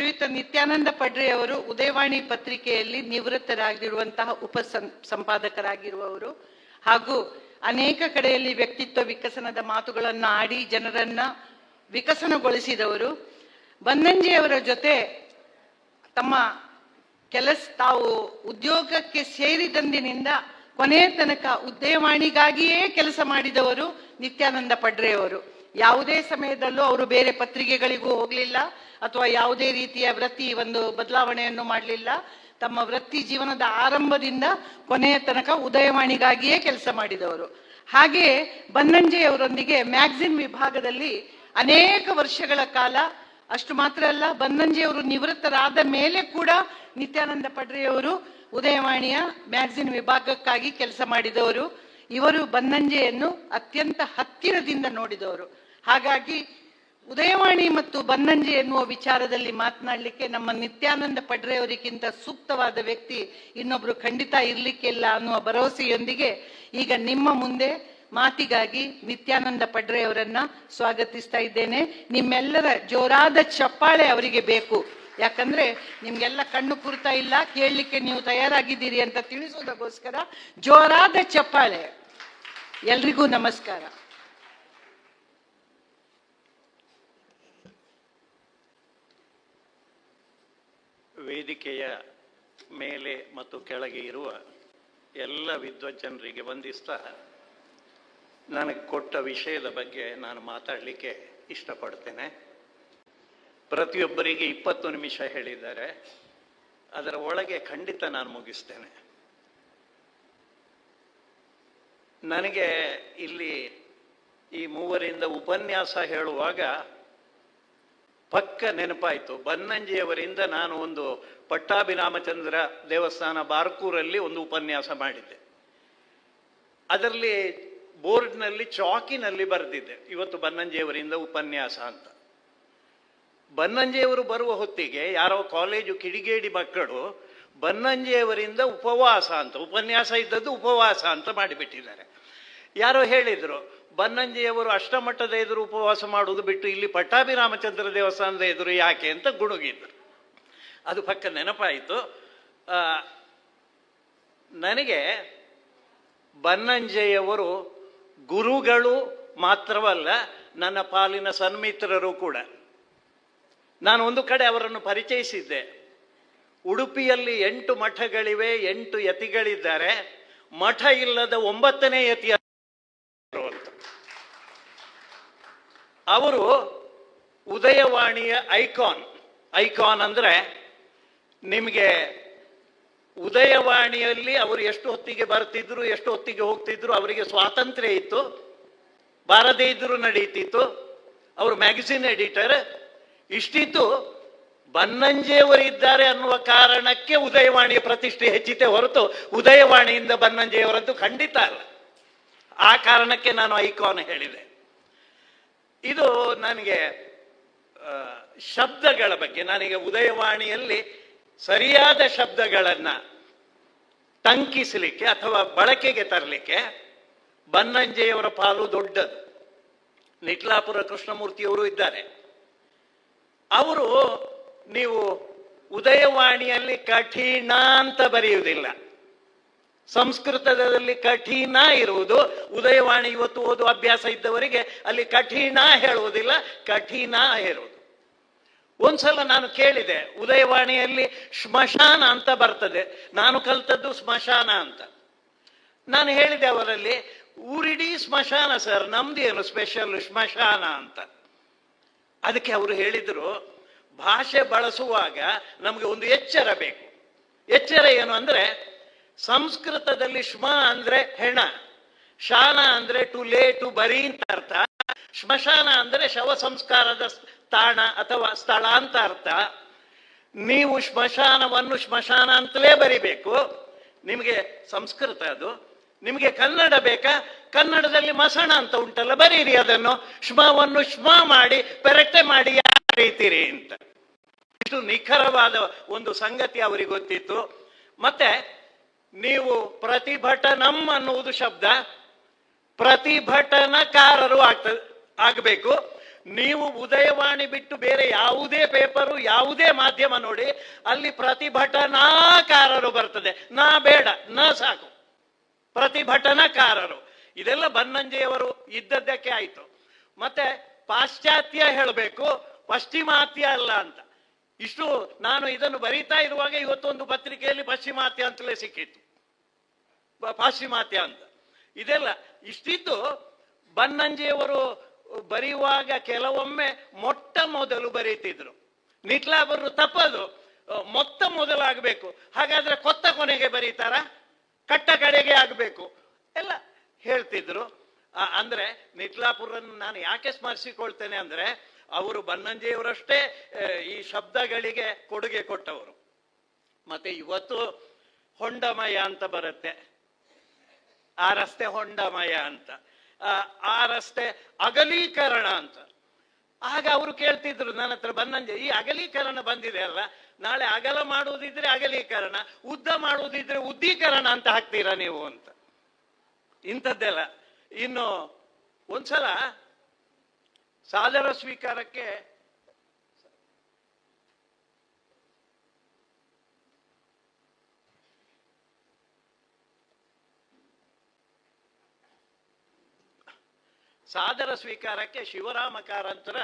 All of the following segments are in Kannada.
ಶ್ರೀಯುತ ನಿತ್ಯಾನಂದ ಪಡ್ರೆ ಅವರು ಉದಯವಾಣಿ ಪತ್ರಿಕೆಯಲ್ಲಿ ನಿವೃತ್ತರಾಗಿರುವಂತಹ ಉಪ ಸಂಪಾದಕರಾಗಿರುವವರು. ಹಾಗೂ ಅನೇಕ ಕಡೆಯಲ್ಲಿ ವ್ಯಕ್ತಿತ್ವ ವಿಕಸನದ ಮಾತುಗಳನ್ನು ಆಡಿ ಜನರನ್ನ ವಿಕಸನಗೊಳಿಸಿದವರು. ಬನ್ನಂಜಿಯವರ ಜೊತೆ ತಮ್ಮ ಕೆಲಸ ತಾವು ಉದ್ಯೋಗಕ್ಕೆ ಸೇರಿದಂದಿನಿಂದ ಕೊನೆಯ ತನಕ ಉದಯವಾಣಿಗಾಗಿಯೇ ಕೆಲಸ ಮಾಡಿದವರು ನಿತ್ಯಾನಂದ ಪಡ್ರೆಯವರು ಯಾವುದೇ ಸಮಯದಲ್ಲೂ ಅವರು ಬೇರೆ ಪತ್ರಿಕೆಗಳಿಗೂ ಹೋಗಲಿಲ್ಲ ಅಥವಾ ಯಾವುದೇ ರೀತಿಯ ವೃತ್ತಿ ಒಂದು ಬದಲಾವಣೆಯನ್ನು ಮಾಡಲಿಲ್ಲ. ತಮ್ಮ ವೃತ್ತಿ ಜೀವನದ ಆರಂಭದಿಂದ ಕೊನೆಯ ತನಕ ಉದಯವಾಣಿಗಾಗಿಯೇ ಕೆಲಸ ಮಾಡಿದವರು. ಹಾಗೆಯೇ ಬನ್ನಂಜೆಯವರೊಂದಿಗೆ ಮ್ಯಾಗ್ಝಿನ್ ವಿಭಾಗದಲ್ಲಿ ಅನೇಕ ವರ್ಷಗಳ ಕಾಲ ಅಷ್ಟು ಮಾತ್ರ ಅಲ್ಲ, ಬನ್ನಂಜೆಯವರು ನಿವೃತ್ತರಾದ ಮೇಲೆ ಕೂಡ ನಿತ್ಯಾನಂದ ಪಡ್ರೆಯವರು ಉದಯವಾಣಿಯ ಮ್ಯಾಗ್ಝಿನ್ ವಿಭಾಗಕ್ಕಾಗಿ ಕೆಲಸ ಮಾಡಿದವರು. ಇವರು ಬನ್ನಂಜೆಯನ್ನು ಅತ್ಯಂತ ಹತ್ತಿರದಿಂದ ನೋಡಿದವರು. ಹಾಗಾಗಿ ಉದಯವಾಣಿ ಮತ್ತು ಬನ್ನಂಜೆ ಎನ್ನುವ ವಿಚಾರದಲ್ಲಿ ಮಾತನಾಡಲಿಕ್ಕೆ ನಮ್ಮ ನಿತ್ಯಾನಂದ ಪಡ್ರೆಯವರಿಗಿಂತ ಸೂಕ್ತವಾದ ವ್ಯಕ್ತಿ ಇನ್ನೊಬ್ರು ಖಂಡಿತ ಇರ್ಲಿಕ್ಕಿಲ್ಲ ಅನ್ನುವ ಭರವಸೆಯೊಂದಿಗೆ ಈಗ ನಿಮ್ಮ ಮುಂದೆ ಮಾತಿಗಾಗಿ ನಿತ್ಯಾನಂದ ಪಡ್ರೆಯವರನ್ನ ಸ್ವಾಗತಿಸ್ತಾ ಇದ್ದೇನೆ. ನಿಮ್ಮೆಲ್ಲರ ಜೋರಾದ ಚಪ್ಪಾಳೆ ಅವರಿಗೆ ಬೇಕು. ಯಾಕಂದ್ರೆ ನಿಮ್ಗೆಲ್ಲ ಕಣ್ಣು ಕುರ್ತಾ ಇಲ್ಲ, ಕೇಳಲಿಕ್ಕೆ ನೀವು ತಯಾರಾಗಿದ್ದೀರಿ ಅಂತ ತಿಳಿಸೋದಕ್ಕೋಸ್ಕರ ಜೋರಾದ ಚಪ್ಪಾಳೆ. ಎಲ್ರಿಗೂ ನಮಸ್ಕಾರ. ವೇದಿಕೆಯ ಮೇಲೆ ಮತ್ತು ಕೆಳಗೆ ಇರುವ ಎಲ್ಲ ವಿದ್ವಜ್ಜನರಿಗೆ ವಂದಿಸ್ತಾ ನನಗೆ ಕೊಟ್ಟ ವಿಷಯದ ಬಗ್ಗೆ ನಾನು ಮಾತಾಡಲಿಕ್ಕೆ ಇಷ್ಟಪಡ್ತೇನೆ. ಪ್ರತಿಯೊಬ್ಬರಿಗೆ ಇಪ್ಪತ್ತು ನಿಮಿಷ ಹೇಳಿದ್ದಾರೆ. ಅದರ ಒಳಗೆ ಖಂಡಿತ ನಾನು ಮುಗಿಸ್ತೇನೆ. ನನಗೆ ಇಲ್ಲಿ ಈ ಮೂವರಿಂದ ಉಪನ್ಯಾಸ ಹೇಳುವಾಗ ಪಕ್ಕ ನೆನಪಾಯಿತು. ಬನ್ನಂಜಿಯವರಿಂದ ನಾನು ಒಂದು ಪಟ್ಟಾಭಿರಾಮಚಂದ್ರ ದೇವಸ್ಥಾನ ಬಾರ್ಕೂರಲ್ಲಿ ಒಂದು ಉಪನ್ಯಾಸ ಮಾಡಿದ್ದೆ. ಅದರಲ್ಲಿ ಬೋರ್ಡ್ನಲ್ಲಿ, ಚಾಕಿನಲ್ಲಿ ಬರೆದಿದ್ದೆ. ಇವತ್ತು ಬನ್ನಂಜಿಯವರಿಂದ ಉಪನ್ಯಾಸ ಅಂತ. ಬನ್ನಂಜಿಯವರು ಬರುವ ಹೊತ್ತಿಗೆ ಯಾರೋ ಕಾಲೇಜು ಕಿಡಿಗೇಡಿ ಮಕ್ಕಳು ಬನ್ನಂಜಿಯವರಿಂದ ಉಪವಾಸ ಅಂತ, ಉಪನ್ಯಾಸ ಇದ್ದದ್ದು ಉಪವಾಸ ಅಂತ ಮಾಡಿಬಿಟ್ಟಿದ್ದಾರೆ. ಯಾರೋ ಹೇಳಿದರು, ಬನ್ನಂಜೆಯವರು ಅಷ್ಟಮಟ್ಟದ ಎದುರು ಉಪವಾಸ ಮಾಡುವುದು ಬಿಟ್ಟು ಇಲ್ಲಿ ಪಟ್ಟಾಭಿರಾಮಚಂದ್ರ ದೇವಸ್ಥಾನದ ಎದುರು ಯಾಕೆ ಅಂತ ಗುಣುಗಿದ್ರು. ಅದು ಪಕ್ಕ ನೆನಪಾಯಿತು. ನನಗೆ ಬನ್ನಂಜೆಯವರು ಗುರುಗಳು ಮಾತ್ರವಲ್ಲ, ನನ್ನ ಪಾಲಿನ ಸನ್ಮಿತ್ರರು ಕೂಡ. ನಾನು ಒಂದು ಕಡೆ ಅವರನ್ನು ಪರಿಚಯಿಸಿದ್ದೆ. ಉಡುಪಿಯಲ್ಲಿ ಎಂಟು ಮಠಗಳಿವೆ, ಎಂಟು ಯತಿಗಳಿದ್ದಾರೆ. ಮಠ ಇಲ್ಲದ ಒಂಬತ್ತನೇ ಯತಿ ಅವರು ಉದಯವಾಣಿಯ ಐಕಾನ್. ಐಕಾನ್ ಅಂದ್ರೆ ನಿಮಗೆ ಉದಯವಾಣಿಯಲ್ಲಿ ಅವರು ಎಷ್ಟು ಹೊತ್ತಿಗೆ ಬರ್ತಿದ್ರು, ಎಷ್ಟು ಹೊತ್ತಿಗೆ ಹೋಗ್ತಿದ್ರು, ಅವರಿಗೆ ಸ್ವಾತಂತ್ರ್ಯ ಇತ್ತು. ಬಾರದೇ ಇದ್ರು ನಡೀತಿತ್ತು. ಅವರು ಮ್ಯಾಗಝಿನ್ ಎಡಿಟರ್. ಇಷ್ಟಿತ್ತು ಬನ್ನಂಜೆಯವರಿದ್ದಾರೆ ಅನ್ನುವ ಕಾರಣಕ್ಕೆ ಉದಯವಾಣಿಯ ಪ್ರತಿಷ್ಠೆ ಹೆಚ್ಚಿತೆ ಹೊರತು ಉದಯವಾಣಿಯಿಂದ ಬನ್ನಂಜೆಯವರಂತೂ ಖಂಡಿತ ಅಲ್ಲ. ಆ ಕಾರಣಕ್ಕೆ ನಾನು ಐಕಾನ್ ಹೇಳಿದೆ. ಇದು ನನಗೆ ಶಬ್ದಗಳ ಬಗ್ಗೆ, ನನಗೆ ಉದಯವಾಣಿಯಲ್ಲಿ ಸರಿಯಾದ ಶಬ್ದಗಳನ್ನ ಟಂಕಿಸಲಿಕ್ಕೆ ಅಥವಾ ಬಳಕೆಗೆ ತರಲಿಕ್ಕೆ ಬನ್ನಂಜೆಯವರ ಪಾಲು ದೊಡ್ಡದು. ನಿಟ್ಲಾಪುರ ಕೃಷ್ಣಮೂರ್ತಿಯವರು ಇದ್ದಾರೆ. ಅವರು ನೀವು ಉದಯವಾಣಿಯಲ್ಲಿ ಕಠಿಣ ಅಂತ ಬರೆಯುವುದಿಲ್ಲ. ಸಂಸ್ಕೃತದಲ್ಲಿ ಕಠಿಣ ಇರುವುದು. ಉದಯವಾಣಿ ಇವತ್ತು ಓದುವ ಅಭ್ಯಾಸ ಇದ್ದವರಿಗೆ ಅಲ್ಲಿ ಕಠಿಣ ಹೇಳುವುದಿಲ್ಲ, ಕಠಿಣ ಇರುವುದು ಒಂದ್ಸಲ ನಾನು ಕೇಳಿದೆ, ಉದಯವಾಣಿಯಲ್ಲಿ ಸ್ಮಶಾನ ಅಂತ ಬರ್ತದೆ. ನಾನು ಕಲ್ತದ್ದು ಸ್ಮಶಾನ ಅಂತ. ನಾನು ಹೇಳಿದೆ ಅವರಲ್ಲಿ, ಊರಿಡೀ ಸ್ಮಶಾನ ಸರ್, ನಮ್ದೇನು ಸ್ಪೆಷಲ್ ಸ್ಮಶಾನ ಅಂತ. ಅದಕ್ಕೆ ಅವರು ಹೇಳಿದರು ಭಾಷೆ ಬಳಸುವಾಗ ನಮಗೆ ಒಂದು ಎಚ್ಚರ ಬೇಕು. ಎಚ್ಚರ ಏನು ಅಂದ್ರೆ, ಸಂಸ್ಕೃತದಲ್ಲಿ ಶ್ಮ ಅಂದ್ರೆ ಹೆಣ, ಶಾನ ಅಂದ್ರೆ ಟು ಲೇ ಟು ಬರಿ ಅಂತ ಅರ್ಥ, ಶ್ಮಶಾನ ಅಂದರೆ ಶವ ಸಂಸ್ಕಾರದ ತಾಣ ಅಥವಾ ಸ್ಥಳ ಅಂತ ಅರ್ಥ. ನೀವು ಶ್ಮಶಾನವನ್ನು ಶ್ಮಶಾನ ಅಂತಲೇ ಬರಿಬೇಕು. ನಿಮಗೆ ಸಂಸ್ಕೃತ ಅದು. ನಿಮಗೆ ಕನ್ನಡ ಬೇಕಾ? ಕನ್ನಡದಲ್ಲಿ ಮಸಣ ಅಂತ ಉಂಟಲ್ಲ, ಬರೀರಿ ಅದನ್ನು. ಶ್ಮವನ್ನು ಶ್ಮ ಮಾಡಿ, ಪೆರಟೆ ಮಾಡಿ ಯಾರು ಬರೀತೀರಿ ಅಂತ. ಇಷ್ಟು ನಿಖರವಾದ ಒಂದು ಸಂಗತಿ ಅವರಿಗೆ ಗೊತ್ತಿತ್ತು. ಮತ್ತೆ ನೀವು ಪ್ರತಿಭಟನಂ ಅನ್ನುವುದು ಶಬ್ದ. ಪ್ರತಿಭಟನಕಾರರು ಆಗ್ತದೆ ಆಗಬೇಕು. ನೀವು ಉದಯವಾಣಿ ಬಿಟ್ಟು ಬೇರೆ ಯಾವುದೇ ಪೇಪರು, ಯಾವುದೇ ಮಾಧ್ಯಮ ನೋಡಿ, ಅಲ್ಲಿ ಪ್ರತಿಭಟನಾಕಾರರು ಬರ್ತದೆ. ನಾ ಬೇಡ, ನ ಸಾಕು. ಪ್ರತಿಭಟನಾಕಾರರು. ಇದೆಲ್ಲ ಬನ್ನಂಜೆಯವರು ಇದ್ದದ್ದಕ್ಕೆ ಆಯ್ತು. ಮತ್ತೆ ಪಾಶ್ಚಾತ್ಯ ಹೇಳಬೇಕು, ಪಶ್ಚಿಮಾತ್ಯ ಅಲ್ಲ ಅಂತ. ಇಷ್ಟು ನಾನು ಇದನ್ನು ಬರೀತಾ ಇರುವಾಗ ಇವತ್ತೊಂದು ಪತ್ರಿಕೆಯಲ್ಲಿ ಪಾಶ್ಚಿಮಾತ್ಯ ಅಂತಲೇ ಸಿಕ್ಕಿತ್ತು. ಪಾಶ್ಚಿಮಾತ್ಯ ಅಂತ. ಇದೆಲ್ಲ ಇಷ್ಟಿದ್ದು ಬನ್ನಂಜಿಯವರು ಬರೆಯುವಾಗ ಕೆಲವೊಮ್ಮೆ ಮೊಟ್ಟ ಮೊದಲು ಬರೀತಿದ್ರು. ನಿಟ್ಲಾಬರು ತಪ್ಪದು ಮೊತ್ತ ಮೊದಲಾಗಬೇಕು. ಹಾಗಾದ್ರೆ ಕೊತ್ತ ಕೊನೆಗೆ ಬರೀತಾರ? ಕಟ್ಟ ಕಡೆಗೆ ಆಗಬೇಕು. ಎಲ್ಲ ಹೇಳ್ತಿದ್ರು. ಅಂದ್ರೆ ನಿಟ್ಲಾಪುರನ್ನು ನಾನು ಯಾಕೆ ಸ್ಮರಿಸಿಕೊಳ್ತೇನೆ ಅಂದ್ರೆ ಅವರು ಬನ್ನಂಜಿಯವರಷ್ಟೇ ಈ ಶಬ್ದಗಳಿಗೆ ಕೊಡುಗೆ ಕೊಟ್ಟವರು. ಮತ್ತೆ ಇವತ್ತು ಹೊಂಡಮಯ ಅಂತ ಬರುತ್ತೆ. ಆ ರಸ್ತೆ ಹೊಂಡಮಯ ಅಂತ. ಆ ರಸ್ತೆ ಅಗಲೀಕರಣ ಅಂತ. ಆಗ ಅವರು ಕೇಳ್ತಿದ್ರು ನನ್ನ ಹತ್ರ ಬನ್ನಂಜೆ, ಈ ಅಗಲೀಕರಣ ಬಂದಿದೆ ಅಲ್ಲ ನಾಳೆ ಅಗಲ ಮಾಡುವುದಿದ್ರೆ ಅಗಲೀಕರಣ, ಉದ್ದ ಮಾಡುವುದಿದ್ರೆ ಉದ್ದೀಕರಣ ಅಂತ ಹಾಕ್ತೀರಾ ನೀವು ಅಂತ. ಇಂಥದ್ದೆಲ್ಲ. ಇನ್ನು ಒಂದ್ಸಲ ಸಾದರ ಸ್ವೀಕಾರಕ್ಕೆ ಸಾದರ ಸ್ವೀಕಾರಕ್ಕೆ ಶಿವರಾಮ ಕಾರಂತರ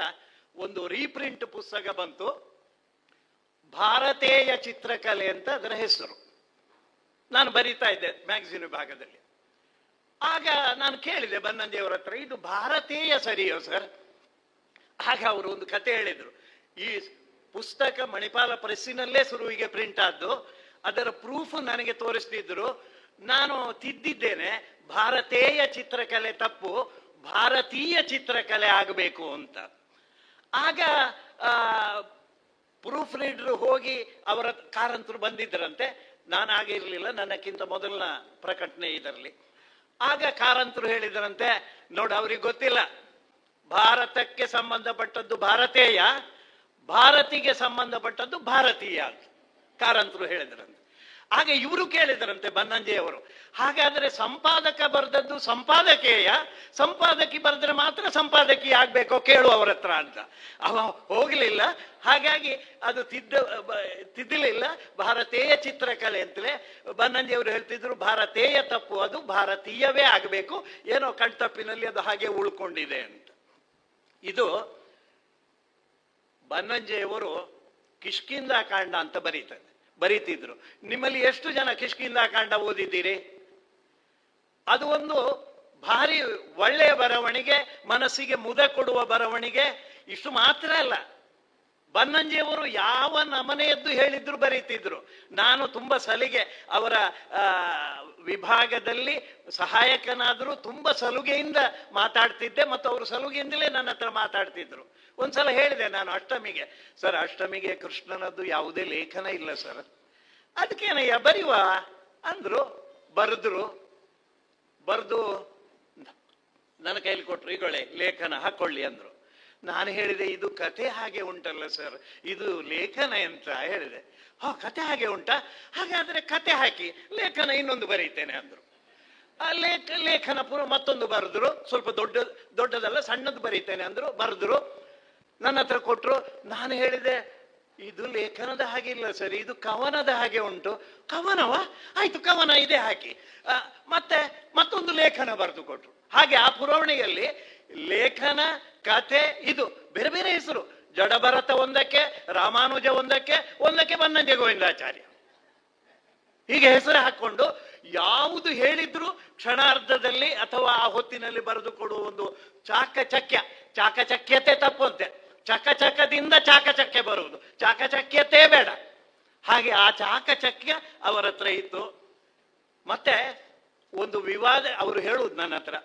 ಒಂದು ರೀಪ್ರಿಂಟ್ ಪುಸ್ತಕ ಬಂತು. ಭಾರತೀಯ ಚಿತ್ರಕಲೆ ಅಂತ ಅದರ ಹೆಸರು. ನಾನು ಬರೀತಾ ಇದ್ದೆ ಮ್ಯಾಗಝಿನ್ ವಿಭಾಗದಲ್ಲಿ. ಆಗ ನಾನು ಕೇಳಿದೆ ಬನ್ನಂದಿಯವರ ಹತ್ರ, ಇದು ಭಾರತೀಯ ಸರಿಯೋ ಸರ್? ಆಗ ಅವರು ಒಂದು ಕತೆ ಹೇಳಿದರು. ಈ ಪುಸ್ತಕ ಮಣಿಪಾಲ ಪ್ರೆಸ್ಸಿನಲ್ಲೇ ಶುರುವಿಗೆ ಪ್ರಿಂಟ್ ಆದ್ದು. ಅದರ ಪ್ರೂಫ್ ನನಗೆ ತೋರಿಸ್ತಿದ್ರು. ನಾನು ತಿದ್ದಿದ್ದೇನೆ, ಭಾರತೀಯ ಚಿತ್ರಕಲೆ ತಪ್ಪು, ಭಾರತೀಯ ಚಿತ್ರಕಲೆ ಆಗಬೇಕು ಅಂತ. ಆಗ ಪ್ರೂಫ್ ರೀಡರ್ ಹೋಗಿ ಅವರ ಕಾರಂತರು ಬಂದಿದ್ದರಂತೆ. ನಾನು ಆಗಿರಲಿಲ್ಲ ನನ್ನಕ್ಕಿಂತ ಮೊದಲಿನ ಪ್ರಕಟಣೆ ಇದರಲ್ಲಿ. ಆಗ ಕಾರಂತರು ಹೇಳಿದರಂತೆ, ನೋಡು, ಅವ್ರಿಗೆ ಗೊತ್ತಿಲ್ಲ. ಭಾರತಕ್ಕೆ ಸಂಬಂಧಪಟ್ಟದ್ದು ಭಾರತೀಯ, ಭಾರತಿಗೆ ಸಂಬಂಧಪಟ್ಟದ್ದು ಭಾರತೀಯ ಕಾರಂತರು ಹೇಳಿದ್ರಂತೆ. ಹಾಗೆ ಇವರು ಕೇಳಿದರಂತೆ ಬನ್ನಂಜೆಯವರು. ಹಾಗಾದ್ರೆ ಸಂಪಾದಕ ಬರೆದದ್ದು ಸಂಪಾದಕೇಯ, ಸಂಪಾದಕಿ ಬರೆದ್ರೆ ಮಾತ್ರ ಸಂಪಾದಕಿ ಆಗ್ಬೇಕೋ ಕೇಳು ಅವರ ಹತ್ರ ಅಂತ. ಅವ ಹೋಗ್ಲಿಲ್ಲ, ಹಾಗಾಗಿ ಅದು ತಿದ್ದ ತಿದ್ದಲಿಲ್ಲ. ಭಾರತೀಯ ಚಿತ್ರಕಲೆ ಅಂತಲೇ ಬನ್ನಂಜಿಯವರು ಹೇಳ್ತಿದ್ರು, ಭಾರತೀಯ ತಪ್ಪು, ಅದು ಭಾರತೀಯವೇ ಆಗಬೇಕು. ಏನೋ ಕಣ್ತಪ್ಪಿನಲ್ಲಿ ಅದು ಹಾಗೆ ಉಳ್ಕೊಂಡಿದೆ ಅಂತ. ಇದು ಬನ್ನಂಜೆಯವರು ಕಿಷ್ಕಿಂದ ಕಾಂಡ ಅಂತ ಬರೀತಾರೆ ಬರೀತಿದ್ರು. ನಿಮ್ಮಲ್ಲಿ ಎಷ್ಟು ಜನ ಕಿಷ್ಕಿಂದ ಕಾಂಡ ಓದಿದ್ದೀರಿ? ಅದು ಒಂದು ಭಾರಿ ಒಳ್ಳೆಯ ಬರವಣಿಗೆ, ಮನಸ್ಸಿಗೆ ಮುದ ಕೊಡುವ ಬರವಣಿಗೆ, ಇಷ್ಟು ಮಾತ್ರ ಅಲ್ಲ. ಬನ್ನಂಜಿಯವರು ಯಾವ ನಮನೆಯದ್ದು ಹೇಳಿದ್ರು ಬರೀತಿದ್ರು. ನಾನು ತುಂಬಾ ಸಲಿಗೆ ಅವರ ವಿಭಾಗದಲ್ಲಿ ಸಹಾಯಕನಾದರೂ ತುಂಬಾ ಸಲುಗೆಯಿಂದ ಮಾತಾಡ್ತಿದ್ದೆ ಮತ್ತು ಅವರು ಸಲುಗೆಯಿಂದಲೇ ನನ್ನ ಹತ್ರ ಮಾತಾಡ್ತಿದ್ರು. ಒಂದ್ಸಲ ಹೇಳಿದೆ ನಾನು ಅಷ್ಟಮಿಗೆ, ಸರ್, ಅಷ್ಟಮಿಗೆ ಕೃಷ್ಣನದ್ದು ಯಾವುದೇ ಲೇಖನ ಇಲ್ಲ, ಸರ್. ಅದಕ್ಕೇನಯ್ಯ ಬರೆಯುವ ಅಂದ್ರು, ಬರೆದ್ರು. ಬರೆದು, ನನ್ನ ಕೈಲಿ ಕೊಟ್ರು, ಈಗೊಳ್ಳೆ ಲೇಖನ ಹಾಕೊಳ್ಳಿ, ಅಂದ್ರು. ನಾನು ಹೇಳಿದೆ, ಇದು ಕತೆ ಹಾಗೆ ಉಂಟಲ್ಲ ಸರ್ ಇದು ಲೇಖನ ಅಂತ ಹೇಳಿದೆ. ಹಾ ಕತೆ ಹಾಗೆ ಉಂಟಾ? ಹಾಗಾದ್ರೆ ಕತೆ ಹಾಕಿ, ಲೇಖನ ಇನ್ನೊಂದು ಬರೀತೇನೆ ಅಂದ್ರು. ಆ ಲೇಖ, ಲೇಖನ ಪುರ ಮತ್ತೊಂದು ಬರೆದ್ರು, ಸ್ವಲ್ಪ ದೊಡ್ಡ, ದೊಡ್ಡದಲ್ಲ, ಸಣ್ಣದು ಬರೀತೇನೆ ಅಂದ್ರು, ಬರೆದ್ರು. ನನ್ನ ಹತ್ರ ಕೊಟ್ರು, ನಾನು ಹೇಳಿದೆ, ಇದು ಲೇಖನದ ಹಾಗೆ ಇಲ್ಲ ಸರ್ ಇದು ಕವನದ ಹಾಗೆ ಉಂಟು. ಕವನವ? ಆಯ್ತು, ಕವನ ಇದೆ ಹಾಕಿ. ಮತ್ತೆ ಮತ್ತೊಂದು ಲೇಖನ ಬರೆದು ಕೊಟ್ರು. ಹಾಗೆ ಆ ಪುರವಣಿಯಲ್ಲಿ ಲೇಖನ, ಕಥೆ, ಇದು ಬೇರೆ ಬೇರೆ ಹೆಸರು. ಜಡಭರತ ಒಂದಕ್ಕೆ, ರಾಮಾನುಜ ಒಂದಕ್ಕೆ ಒಂದಕ್ಕೆ ಬನ್ನಂಜೆ ಗೋವಿಂದಾಚಾರ್ಯ. ಹೀಗೆ ಹೆಸರು ಹಾಕೊಂಡು ಯಾವುದು ಹೇಳಿದ್ರು ಕ್ಷಣಾರ್ಧದಲ್ಲಿ ಅಥವಾ ಆ ಹೊತ್ತಿನಲ್ಲಿ ಬರೆದು ಕೊಡುವ ಒಂದು ಚಾಕಚಕ್ಯ. ಚಾಕಚಕ್ಯತೆ ತಪ್ಪಂತೆ ಚಕಚಕದಿಂದ ಚಾಕಚಕ್ಯ ಬರುವುದು. ಚಾಕಚಕ್ಯತೆ ಬೇಡ. ಹಾಗೆ ಆ ಚಾಕಚಕ್ಯ ಅವರ ಹತ್ರ ಇತ್ತು ಮತ್ತೆ ಒಂದು ವಿವಾದ, ಅವರು ಹೇಳುವುದು ನನ್ನ ಹತ್ರ.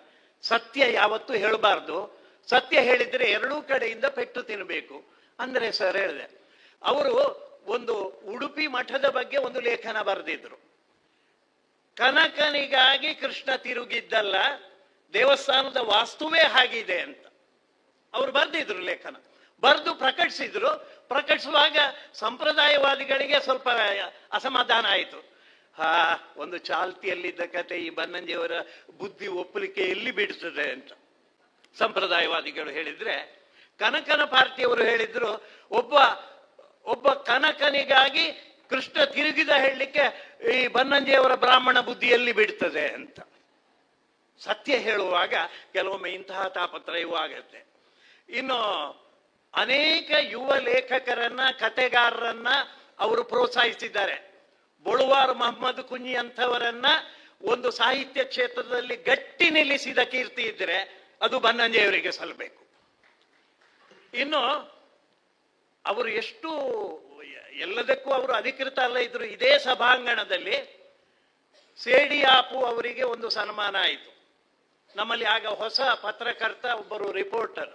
ಸತ್ಯ ಯಾವತ್ತೂ ಹೇಳಬಾರ್ದು. ಸತ್ಯ ಹೇಳಿದ್ರೆ ಎರಡೂ ಕಡೆಯಿಂದ ಪೆಟ್ಟು ತಿನ್ನಬೇಕು ಅಂದ್ರೆ ಸರ್ ಹೇಳಿದೆ, ಅವರು ಒಂದು ಉಡುಪಿ ಮಠದ ಬಗ್ಗೆ ಒಂದು ಲೇಖನ ಬರೆದಿದ್ರು. ಕನಕನಿಗಾಗಿ ಕೃಷ್ಣ ತಿರುಗಿದ್ದಲ್ಲ, ದೇವಸ್ಥಾನದ ವಾಸ್ತುವೇ ಹಾಗಿದೆ ಅಂತ. ಅವ್ರು ಬರೆದಿದ್ರು ಲೇಖನ. ಬರೆದು ಪ್ರಕಟಿಸಿದ್ರು. ಪ್ರಕಟಿಸುವಾಗ ಸಂಪ್ರದಾಯವಾದಿಗಳಿಗೆ ಸ್ವಲ್ಪ ಅಸಮಾಧಾನ ಆಯಿತು. ಹಾ, ಒಂದು ಚಾಲ್ತಿಯಲ್ಲಿದ್ದ ಕತೆ ಈ ಬನ್ನಂಜಿಯವರ ಬುದ್ಧಿ ಒಪ್ಪಲಿಕ್ಕೆ ಎಲ್ಲಿ ಬಿಡ್ತದೆ ಅಂತ. ಸಂಪ್ರದಾಯವಾದಿಗಳು ಹೇಳಿದ್ರೆ, ಕನಕನ ಪಾರ್ಟಿಯವರು ಹೇಳಿದ್ರು, ಒಬ್ಬ ಒಬ್ಬ ಕನಕನಿಗಾಗಿ ಕೃಷ್ಣ ತಿರುಗಿದ ಹೇಳಲಿಕ್ಕೆ ಈ ಬನ್ನಂಜಿಯವರ ಬ್ರಾಹ್ಮಣ ಬುದ್ಧಿಯಲ್ಲಿ ಬಿಡ್ತದೆ ಅಂತ. ಸತ್ಯ ಹೇಳುವಾಗ ಕೆಲವೊಮ್ಮೆ ಇಂತಹ ತಾಪತ್ರಯವೂ ಆಗತ್ತೆ. ಇನ್ನು ಅನೇಕ ಯುವ ಲೇಖಕರನ್ನ, ಕತೆಗಾರರನ್ನ ಅವರು ಪ್ರೋತ್ಸಾಹಿಸಿದ್ದಾರೆ. ಬೊಳುವಾರ್ ಮೊಹಮ್ಮದ್ ಕುಂಜಿ ಅಂಥವರನ್ನ ಒಂದು ಸಾಹಿತ್ಯ ಕ್ಷೇತ್ರದಲ್ಲಿ ಗಟ್ಟಿ ನಿಲ್ಲಿಸಿದ ಕೀರ್ತಿ ಇದ್ರೆ ಅದು ಬನ್ನಂಜೆಯವರಿಗೆ ಸಲ್ಲಬೇಕು ಇನ್ನು ಅವರು ಎಷ್ಟು ಎಲ್ಲದಕ್ಕೂ ಅವರು ಅಧಿಕೃತ ಅಲ್ಲ ಇದ್ರು ಇದೇ ಸಭಾಂಗಣದಲ್ಲಿ ಸೇಡಿಯಾಪು ಅವರಿಗೆ ಒಂದು ಸನ್ಮಾನ ಆಯಿತು. ನಮ್ಮಲ್ಲಿ ಆಗ ಹೊಸ ಪತ್ರಕರ್ತ ಒಬ್ಬರು ರಿಪೋರ್ಟರ್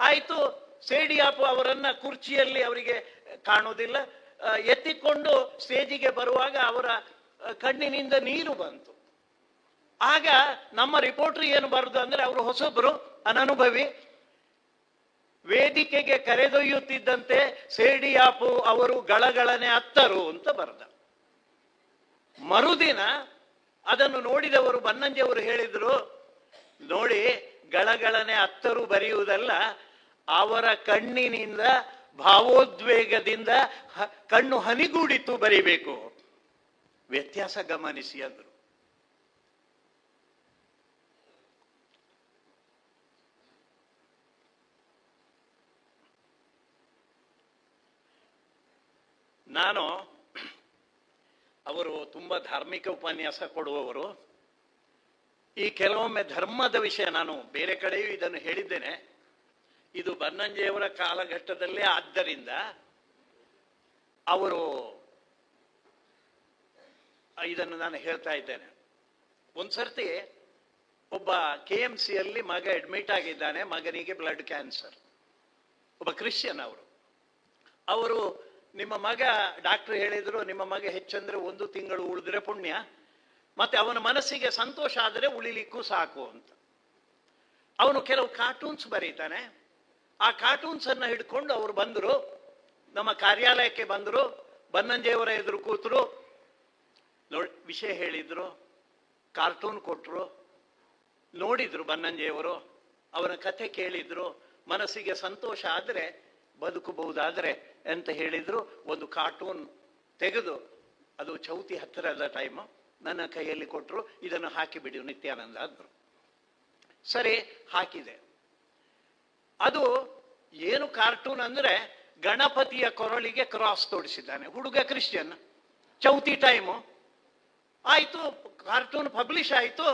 ಆಯಿತು ಸೇಡಿಯಾಪು ಅವರನ್ನ ಕುರ್ಚಿಯಲ್ಲಿ ಅವರಿಗೆ ಕಾಣುವುದಿಲ್ಲ ಆ, ಎತ್ತಿಕೊಂಡು ಸ್ಟೇಜಿಗೆ ಬರುವಾಗ ಅವರ ಕಣ್ಣಿನಿಂದ ನೀರು ಬಂತು. ಆಗ ನಮ್ಮ ರಿಪೋರ್ಟರ್ ಏನು ಬರುದು ಅಂದ್ರೆ ಅವರು ಹೊಸೊಬ್ರು, ಅನನುಭವಿ. ವೇದಿಕೆಗೆ ಕರೆದೊಯ್ಯುತ್ತಿದ್ದಂತೆ ಸೇಡಿಯಾಪು ಅವರು ಗಳಗಳನೆ ಅತ್ತರು ಅಂತ ಬರೆದ. ಮರುದಿನ ಅದನ್ನು ನೋಡಿದವರು ಬನ್ನಂಜಿಯವರು ಹೇಳಿದ್ರು, ನೋಡಿ, ಗಳಗಳನೆ ಅತ್ತರು ಬರೆಯುವುದಲ್ಲ, ಅವರ ಕಣ್ಣಿನಿಂದ ಭಾವೋದ್ವೇಗದಿಂದ ಕಣ್ಣು ಹನಿಗೂಡಿತು ಬರೀಬೇಕು. ವ್ಯತ್ಯಾಸ ಗಮನಿಸಿ ಅಂದರು. ನಾನು ಅವರು ತುಂಬಾ ಧಾರ್ಮಿಕ ಉಪನ್ಯಾಸ ಕೊಡುವವರು. ಈ ಕೆಲವೊಮ್ಮೆ ಧರ್ಮದ ವಿಷಯ ನಾನು ಬೇರೆ ಕಡೆಯೂ ಇದನ್ನು ಹೇಳಿದ್ದೇನೆ. ಇದು ಬನ್ನಂಜೆಯವರ ಕಾಲಘಟ್ಟದಲ್ಲೇ ಆದ್ದರಿಂದ ಅವರು ಇದನ್ನು ನಾನು ಹೇಳ್ತಾ ಇದ್ದೇನೆ. ಒಂದ್ಸರ್ತಿ ಒಬ್ಬ ಕೆ ಎಂ ಸಿಯಲ್ಲಿ ಮಗ ಅಡ್ಮಿಟ್ ಆಗಿದ್ದಾನೆ, ಮಗನಿಗೆ ಬ್ಲಡ್ ಕ್ಯಾನ್ಸರ್ ಒಬ್ಬ ಕ್ರಿಶ್ಚಿಯನ್ ಅವರು. ಅವರು ನಿಮ್ಮ ಮಗ ಡಾಕ್ಟರ್ ಹೇಳಿದ್ರು, ನಿಮ್ಮ ಮಗ ಹೆಚ್ಚಂದ್ರೆ ಒಂದು ತಿಂಗಳು ಉಳಿದ್ರೆ ಪುಣ್ಯ, ಮತ್ತೆ ಅವನ ಮನಸ್ಸಿಗೆ ಸಂತೋಷ ಆದರೆ ಉಳಿಲಿಕ್ಕೂ ಸಾಕು ಅಂತ. ಅವನು ಕೆಲವು ಕಾರ್ಟೂನ್ಸ್ ಬರೀತಾನೆ. ಆ ಕಾರ್ಟೂನ್ಸ್ ಅನ್ನ ಹಿಡ್ಕೊಂಡು ಅವರು ಬಂದರು. ನಮ್ಮ ಕಾರ್ಯಾಲಯಕ್ಕೆ ಬಂದರು. ಬನ್ನಂಜೆಯವರ ಎದುರು ಕೂತರು. ನೋಡಿ, ವಿಷಯ ಹೇಳಿದ್ರು. ಕಾರ್ಟೂನ್ ಕೊಟ್ಟರು ನೋಡಿದ್ರು ಬನ್ನಂಜೆಯವರು. ಅವರ ಕಥೆ ಕೇಳಿದ್ರು. ಮನಸ್ಸಿಗೆ ಸಂತೋಷ ಆದರೆ ಬದುಕಬಹುದಾದರೆ ಅಂತ ಹೇಳಿದ್ರು. ಒಂದು ಕಾರ್ಟೂನ್ ತೆಗೆದು, ಅದು ಚೌತಿ ಹತ್ತಿರದ ಟೈಮು ನನ್ನ ಕೈಯಲ್ಲಿ ಕೊಟ್ಟರು ಇದನ್ನು ಹಾಕಿಬಿಡಿ ನಿತ್ಯಾನಂದ ಅಂದರು. ಸರಿ, ಹಾಕಿದೆ. ಅದು ಏನು ಕಾರ್ಟೂನ್ ಅಂದ್ರೆ ಗಣಪತಿಯ ಕೊರಳಿಗೆ ಕ್ರಾಸ್ ತೋಡಿಸಿದ್ದಾನೆ ಹುಡುಗ ಕ್ರಿಶ್ಚಿಯನ್. ಚೌತಿ ಟೈಮು ಆಯ್ತು ಕಾರ್ಟೂನ್ ಪಬ್ಲಿಷ್ ಆಯಿತು.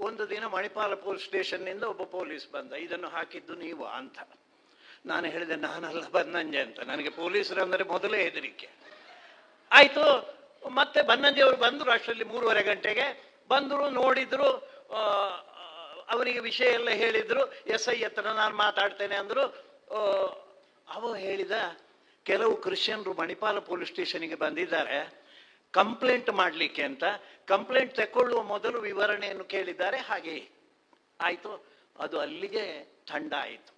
ಒಂದು ದಿನ ಮಣಿಪಾಲ ಪೊಲೀಸ್ ಸ್ಟೇಷನ್ನಿಂದ ಒಬ್ಬ ಪೊಲೀಸ್ ಬಂದ. ಇದನ್ನು ಹಾಕಿದ್ದು ನೀವು ಅಂತ. ನಾನು ಹೇಳಿದೆ, ನಾನಲ್ಲ ಬನ್ನಂಜೆ ಅಂತ. ನನಗೆ ಪೊಲೀಸರು ಅಂದರೆ ಮೊದಲೇ ಹೆದರಿಕೆ. ಆಯ್ತು, ಮತ್ತೆ ಬನ್ನಂಜೆಯವರು ಬಂದರು ಅಷ್ಟರಲ್ಲಿ ಮೂರುವರೆ ಗಂಟೆಗೆ. ಬಂದರು, ನೋಡಿದ್ರು ಅವರಿಗೆ ವಿಷಯ ಎಲ್ಲ ಹೇಳಿದ್ರು ಎಸ್ ಐ ಹತ್ರ ನಾನು ಮಾತಾಡ್ತೇನೆ ಅಂದ್ರು. ಅವ ಹೇಳಿದ, ಕೆಲವು ಕ್ರಿಶ್ಚಿಯನ್ರು ಮಣಿಪಾಲ ಪೊಲೀಸ್ ಸ್ಟೇಷನ್ಗೆ ಬಂದಿದ್ದಾರೆ, ಕಂಪ್ಲೇಂಟ್ ಮಾಡಲಿಕ್ಕೆ ಅಂತ. ಕಂಪ್ಲೇಂಟ್ ತಗೊಳ್ಳುವ ಮೊದಲು ವಿವರಣೆಯನ್ನು ಕೇಳಿದ್ದಾರೆ, ಹಾಗೆ ಆಯ್ತು. ಅದು ಅಲ್ಲಿಗೆ ಥಂಡ ಆಯಿತು.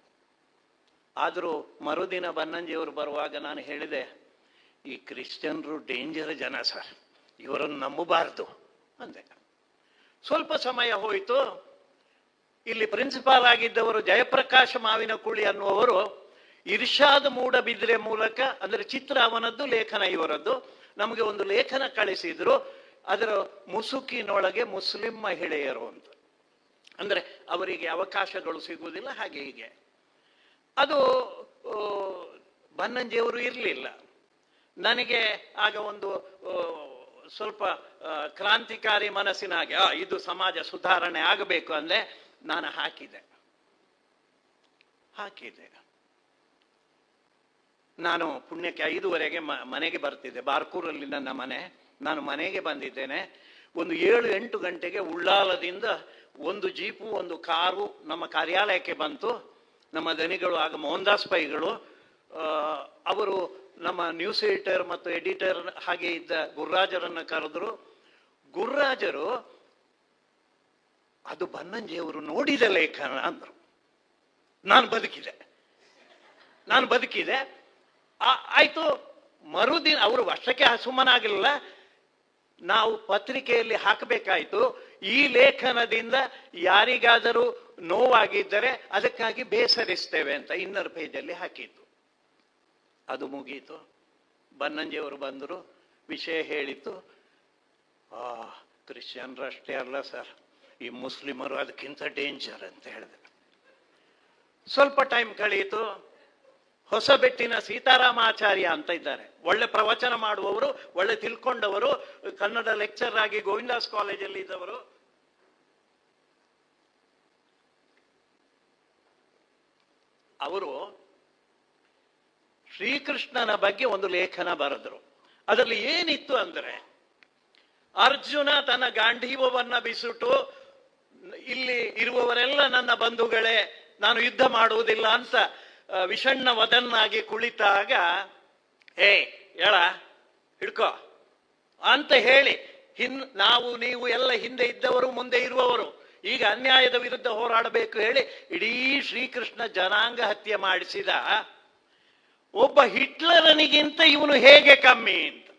ಆದರೂ ಮರುದಿನ ಬನ್ನಂಜಿಯವರು ಬರುವಾಗ ನಾನು ಹೇಳಿದೆ, ಈ ಕ್ರಿಶ್ಚಿಯನ್ರು ಡೇಂಜರ್ ಜನ ಸರ್, ಇವರನ್ನು ನಂಬಬಾರ್ದು ಅಂದೆ. ಸ್ವಲ್ಪ ಸಮಯ ಹೋಯಿತು ಇಲ್ಲಿ ಪ್ರಿನ್ಸಿಪಾಲ್ ಆಗಿದ್ದವರು ಜಯಪ್ರಕಾಶ ಮಾವಿನ ಕುಳಿ ಅನ್ನುವರು ಇರ್ಷಾದ್ ಮೂಡಬಿದ್ರೆ ಮೂಲಕ, ಅಂದರೆ ಚಿತ್ರ ಅವನದ್ದು, ಲೇಖನ ಇವರದ್ದು. ನಮಗೆ ಒಂದು ಲೇಖನ ಕಳಿಸಿದ್ರು. ಅದರ ಮುಸುಕಿನೊಳಗೆ ಮುಸ್ಲಿಂ ಮಹಿಳೆಯರು ಅಂತ. ಅಂದ್ರೆ ಅವರಿಗೆ ಅವಕಾಶಗಳು ಸಿಗುವುದಿಲ್ಲ, ಹಾಗೆ ಹೀಗೆ. ಅದು ಬನ್ನಂಜಿಯವರು ಇರಲಿಲ್ಲ. ನನಗೆ ಆಗ ಒಂದು ಸ್ವಲ್ಪ ಕ್ರಾಂತಿಕಾರಿ ಮನಸ್ಸಿನ ಹಾಗೆ ಇದು ಸಮಾಜ ಸುಧಾರಣೆ ಆಗಬೇಕು ಅಂದ್ರೆ ನಾನು ಹಾಕಿದೆ. ಹಾಕಿದೆ. ನಾನು ಪುಣ್ಯಕ್ಕೆ ಐದುವರೆಗೆ ಮನೆಗೆ ಬರ್ತಿದ್ದೆ. ಬಾರ್ಕೂರಲ್ಲಿ ನನ್ನ ಮನೆ. ನಾನು ಮನೆಗೆ ಬಂದಿದ್ದೇನೆ. ಒಂದು ಏಳು ಎಂಟು ಗಂಟೆಗೆ ಉಳ್ಳಾಲದಿಂದ ಒಂದು ಜೀಪು, ಒಂದು ಕಾರು ನಮ್ಮ ಕಾರ್ಯಾಲಯಕ್ಕೆ ಬಂತು. ನಮ್ಮ ದನಿಗಳು, ಆಗ ಮೋಹನ್ದಾಸ್ ಪೈಗಳು ಅವರು ನಮ್ಮ ನ್ಯೂಸ್ ಎಡಿಟರ್ ಮತ್ತು ಎಡಿಟರ್ ಹಾಗೆ ಇದ್ದ ಗುರ್ರಾಜರನ್ನು ಕರೆದ್ರು. ಗುರ್ರಾಜರು ಅದು ಬನ್ನಂಜಿಯವರು ನೋಡಿದ ಲೇಖನ ಅಂದರು. ನಾನು ಬದುಕಿದೆ. ನಾನು ಬದುಕಿದೆ. ಆಯಿತು, ಮರುದಿನ ಅವರು ವರ್ಷಕ್ಕೆ ಸುಮ್ಮನಾಗಿಲ್ಲ ನಾವು ಪತ್ರಿಕೆಯಲ್ಲಿ ಹಾಕಬೇಕಾಯಿತು, ಈ ಲೇಖನದಿಂದ ಯಾರಿಗಾದರೂ ನೋವಾಗಿದ್ದರೆ ಅದಕ್ಕಾಗಿ ಬೇಸರಿಸ್ತೇವೆ ಅಂತ ಇನ್ನರ್ ಪೇಜಲ್ಲಿ ಹಾಕಿತ್ತು ಅದು ಮುಗೀತು. ಬನ್ನಂಜಿಯವರು ಬಂದರು, ವಿಷಯ ಹೇಳಿತು ಆ ಕ್ರಿಶ್ಚಿಯನ್ರಷ್ಟೇ ಅಲ್ಲ ಸರ್. ಈ ಮುಸ್ಲಿಮರು ಅದಕ್ಕಿಂತ ಡೇಂಜರ್ ಅಂತ ಹೇಳಿದೆ ಸ್ವಲ್ಪ ಟೈಮ್ ಕಳೆಯಿತು ಹೊಸಬೆಟ್ಟಿನ ಸೀತಾರಾಮಾಚಾರ್ಯ ಅಂತ ಇದ್ದಾರೆ. ಒಳ್ಳೆ ಪ್ರವಚನ ಮಾಡುವವರು, ಒಳ್ಳೆ ತಿಳ್ಕೊಂಡವರು, ಕನ್ನಡ ಲೆಕ್ಚರ್ ಆಗಿ ಗೋವಿಂದಾಸ್ ಕಾಲೇಜಲ್ಲಿ ಇದ್ದವರು. ಅವರು ಶ್ರೀಕೃಷ್ಣನ ಬಗ್ಗೆ ಒಂದು ಲೇಖನ ಬರೆದರು. ಅದರಲ್ಲಿ ಏನಿತ್ತು ಅಂದ್ರೆ, ಅರ್ಜುನ ತನ್ನ ಗಾಂಧೀವವನ್ನ ಬಿಸುಟು ಇಲ್ಲಿ ಇರುವವರೆಲ್ಲ ನನ್ನ ಬಂಧುಗಳೇ, ನಾನು ಯುದ್ಧ ಮಾಡುವುದಿಲ್ಲ ಅಂತ ವಿಷಣ್ಣ ವದನ್ನಾಗಿ ಕುಳಿತಾಗ ಏ ಹೇಳ, ಹಿಡ್ಕೋ. ಅಂತ ಹೇಳಿ, ಹಿನ್, ನಾವು, ನೀವು ಎಲ್ಲ ಹಿಂದೆ ಇದ್ದವರು, ಮುಂದೆ ಇರುವವರು, ಈಗ ಅನ್ಯಾಯದ ವಿರುದ್ಧ ಹೋರಾಡಬೇಕು ಹೇಳಿ, ಇಡೀ ಶ್ರೀಕೃಷ್ಣ ಜನಾಂಗ ಹತ್ಯೆ ಮಾಡಿಸಿದ, ಒಬ್ಬ ಹಿಟ್ಲರನಿಗಿಂತ ಇವನು ಹೇಗೆ ಕಮ್ಮಿ? ಅಂತ.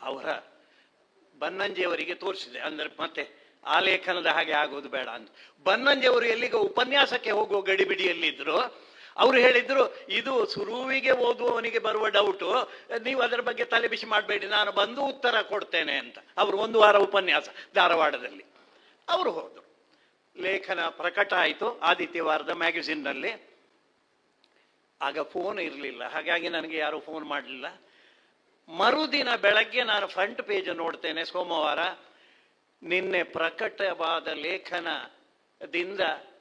ಅವರ ಬನ್ನಂಜಿಯವರಿಗೆ ತೋರಿಸಿದೆ. ಅಂದ್ರೆ ಮತ್ತೆ ಆ ಲೇಖನದ ಹಾಗೆ ಆಗೋದು ಬೇಡ ಅಂತ. ಬನ್ನಂಜಿಯವರು ಎಲ್ಲಿಗ ಉಪನ್ಯಾಸಕ್ಕೆ ಹೋಗುವ ಗಡಿಬಿಡಿಯಲ್ಲಿದ್ದರು ಅವರು ಹೇಳಿದ್ರು, ಇದು ಸುರುವಿಗೆ ಓದುವವನಿಗೆ ಬರುವ ಡೌಟು ನೀವು ಅದರ ಬಗ್ಗೆ ತಲೆ ಬಿಸಿ ಮಾಡಬೇಡಿ, ನಾನು ಬಂದು ಉತ್ತರ ಕೊಡ್ತೇನೆ ಅಂತ. ಅವರು ಒಂದು ವಾರ ಉಪನ್ಯಾಸ ಧಾರವಾಡದಲ್ಲಿ. ಅವರು ಹೋದರು. ಲೇಖನ ಪ್ರಕಟ ಆಯಿತು. ಆದಿತ್ಯವಾರದ ಮ್ಯಾಗಝಿನ್ನಲ್ಲಿ. ಆಗ ಫೋನ್ ಇರಲಿಲ್ಲ. ಹಾಗಾಗಿ ನನಗೆ ಯಾರು ಫೋನ್ ಮಾಡಲಿಲ್ಲ. ಮರುದಿನ ಬೆಳಗ್ಗೆ ನಾನು ಫ್ರಂಟ್ ಪೇಜ್ ನೋಡ್ತೇನೆ ಸೋಮವಾರ. ನಿನ್ನೆ ಪ್ರಕಟವಾದ ಲೇಖನದಿಂದ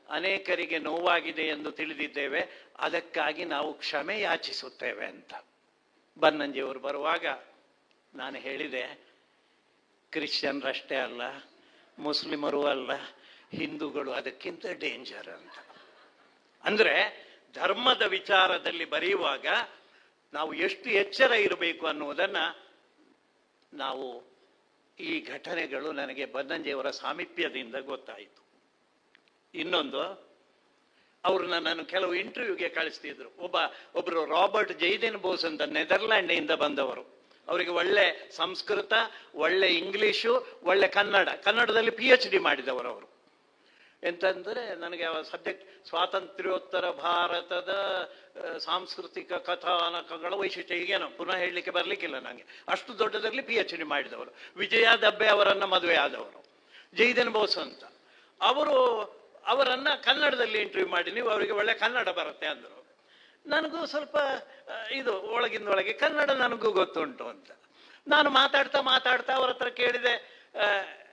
ಅನೇಕರಿಗೆ ನೋವಾಗಿದೆ ಎಂದು ತಿಳಿದಿದ್ದೇವೆ. ಅದಕ್ಕಾಗಿ ನಾವು ಕ್ಷಮೆ ಯಾಚಿಸುತ್ತೇವೆ ಅಂತ. ಬನ್ನಂಜಿಯವರು ಬರುವಾಗ ನಾನು ಹೇಳಿದೆ, ಕ್ರಿಶ್ಚಿಯನ್ರಷ್ಟೇ ಅಲ್ಲ, ಮುಸ್ಲಿಮರು ಅಲ್ಲ, ಹಿಂದೂಗಳು ಅದಕ್ಕಿಂತ ಡೇಂಜರ್ ಅಂತ. ಅಂದ್ರೆ ಧರ್ಮದ ವಿಚಾರದಲ್ಲಿ ಬರೆಯುವಾಗ ನಾವು ಎಷ್ಟು ಎಚ್ಚರ ಇರಬೇಕು ಅನ್ನುವುದನ್ನು ನಾವು ಈ ಘಟನೆಗಳು ನನಗೆ ಬನ್ನಂಜೆಯವರ ಸಾಮೀಪ್ಯದಿಂದ ಗೊತ್ತಾಯಿತು. ಇನ್ನೊಂದು, ಅವರು ನನ್ನನ್ನು ಕೆಲವು ಇಂಟರ್ವ್ಯೂಗೆ ಕಳಿಸ್ತಿದ್ರು. ಒಬ್ಬ ಒಬ್ಬರು ರಾಬರ್ಟ್ ಜೈದೇನ್ ಬೋಸ್ ಅಂತ ನೆದರ್ಲ್ಯಾಂಡಿಂದ ಬಂದವರು. ಅವರಿಗೆ ಒಳ್ಳೆ ಸಂಸ್ಕೃತ, ಒಳ್ಳೆ ಇಂಗ್ಲಿಷು, ಒಳ್ಳೆ ಕನ್ನಡ. ಕನ್ನಡದಲ್ಲಿ ಪಿ ಎಚ್ ಡಿ ಮಾಡಿದವರು ಅವರು. ಎಂತಂದ್ರೆ ನನಗೆ ಸಬ್ಜೆಕ್ಟ್ ಸ್ವಾತಂತ್ರ್ಯೋತ್ತರ ಭಾರತದ ಸಾಂಸ್ಕೃತಿಕ ಕಥಾನಕಗಳ ವೈಶಿಷ್ಟ್ಯ ಈಗೇನು ಪುನಃ ಹೇಳಲಿಕ್ಕೆ ಬರ್ಲಿಕ್ಕಿಲ್ಲ ನನಗೆ ಅಷ್ಟು ದೊಡ್ಡದರಲ್ಲಿ ಪಿ ಎಚ್ ಡಿ ಮಾಡಿದವರು ವಿಜಯ ದಬ್ಬೆ ಅವರನ್ನ ಮದುವೆ ಆದವರು ಜೈದನ್ ಬೋಸ್ ಅಂತ. ಅವರು, ಅವರನ್ನ ಕನ್ನಡದಲ್ಲಿ ಇಂಟರ್ವ್ಯೂ ಮಾಡಿ, ನೀವು ಅವರಿಗೆ ಒಳ್ಳೆ ಕನ್ನಡ ಬರುತ್ತೆ ಅಂದರು. ನನಗೂ ಸ್ವಲ್ಪ ಇದು ಒಳಗಿಂದ ಒಳಗೆ ಕನ್ನಡ ನನಗೂ ಗೊತ್ತುಂಟು ಅಂತ. ನಾನು ಮಾತಾಡ್ತಾ ಮಾತಾಡ್ತಾ ಅವ್ರ ಹತ್ರ ಕೇಳಿದೆ ಅವ- ಅವ-